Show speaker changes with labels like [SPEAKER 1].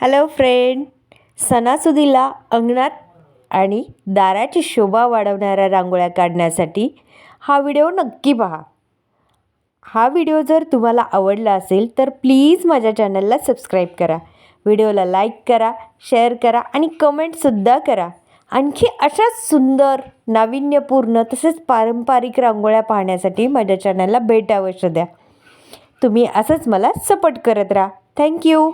[SPEAKER 1] Hello friend सणासुदीला अंगणात आणि दाराची शोभा वाढवणाऱ्या रांगोळ्या काढण्यासाठी हा व्हिडिओ नक्की पहा. हा व्हिडिओ जर तुम्हाला आवडला असेल तर प्लीज माझ्या चॅनलला सबस्क्राईब करा. व्हिडिओला लाईक करा शेअर करा आणि कमेंटसुद्धा करा. आणखी अशाच सुंदर नाविन्यपूर्ण तसेच पारंपरिक रांगोळ्या पाहण्यासाठी माझ्या चॅनलला भेट अवश्य द्या. तुम्ही असंच मला सपोर्ट करत राहा. थँक्यू